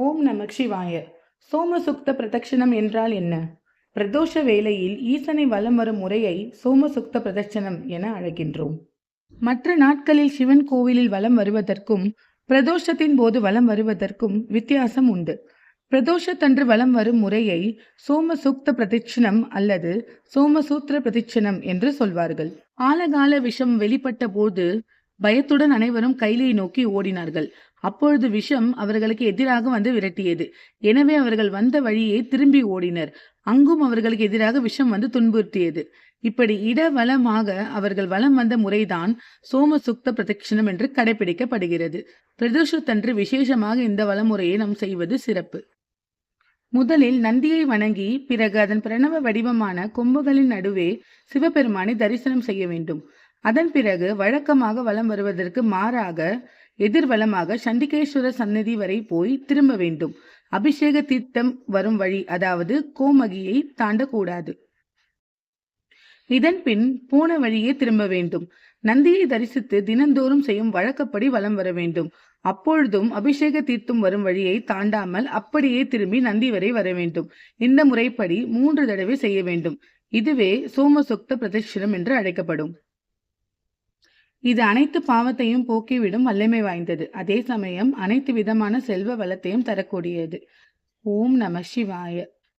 ஓம் நமக் சிவாய. சோமசுக்த பிரதட்சணம் என்றால் என்ன? பிரதோஷ வேளையில் ஈசனை வலம் வரும் முறையை சோமசுக்த பிரதட்சணம் என அழைக்கின்றோம். மற்ற நாட்களில் சிவன் கோவிலில் வலம் வருவதற்கும் பிரதோஷத்தின் போது வலம் வருவதற்கும் வித்தியாசம் உண்டு. பிரதோஷத்தன்று வலம் வரும் முறையை சோமசூக்த பிரதட்சணம் அல்லது சோமசூத்திர பிரதட்சணம் என்று சொல்வார்கள். ஆலகால விஷம் வெளிப்பட்ட போது பயத்துடன் அனைவரும் கைலியை நோக்கி ஓடினார்கள். அப்பொழுது விஷம் அவர்களுக்கு எதிராக வந்து விரட்டியது. எனவே அவர்கள் வந்த வழியே திரும்பி ஓடினர். அங்கும் அவர்களுக்கு எதிராக விஷம் வந்து துன்புறுத்தியது. இப்படி இடவளமாக அவர்கள் வலம் வந்த முறைதான் சோம சுக்த பிரதட்சிணம் என்று கடைபிடிக்கப்படுகிறது பிரதோஷத்தன்று விசேஷமாக இந்த வளமுறையை நாம் செய்வது சிறப்பு. முதலில் நந்தியை வணங்கி பிறகு அதன் பிரணவ வடிவமான கொம்புகளின் நடுவே சிவபெருமானை தரிசனம் செய்ய வேண்டும். அதன் பிறகு வழக்கமாக வலம் வருவதற்கு மாறாக எதிர்வலமாக சண்டிகேஸ்வர சன்னதி வரை போய் திரும்ப வேண்டும். அபிஷேக தீர்த்தம் வரும் வழி அதாவது கோமகியை தாண்டக்கூடாது. இதன் பின் போன வழியே திரும்ப வேண்டும். நந்தியை தரிசித்து தினந்தோறும் செய்யும் வழக்கப்படி வலம் வர வேண்டும். அப்பொழுதும் அபிஷேக தீர்த்தம் வரும் வழியை தாண்டாமல் அப்படியே திரும்பி நந்தி வரை வர வேண்டும். இந்த முறைப்படி மூன்று தடவை செய்ய வேண்டும். இதுவே சோமசுக்த பிரதட்சிணம் என்று அழைக்கப்படும். இது அனைத்து பாவத்தையும் போக்கிவிடும் வல்லமை வாய்ந்தது. அதே சமயம் அனைத்து விதமான செல்வ வளத்தையும் தரக்கூடியது. ஓம் நம சிவாய.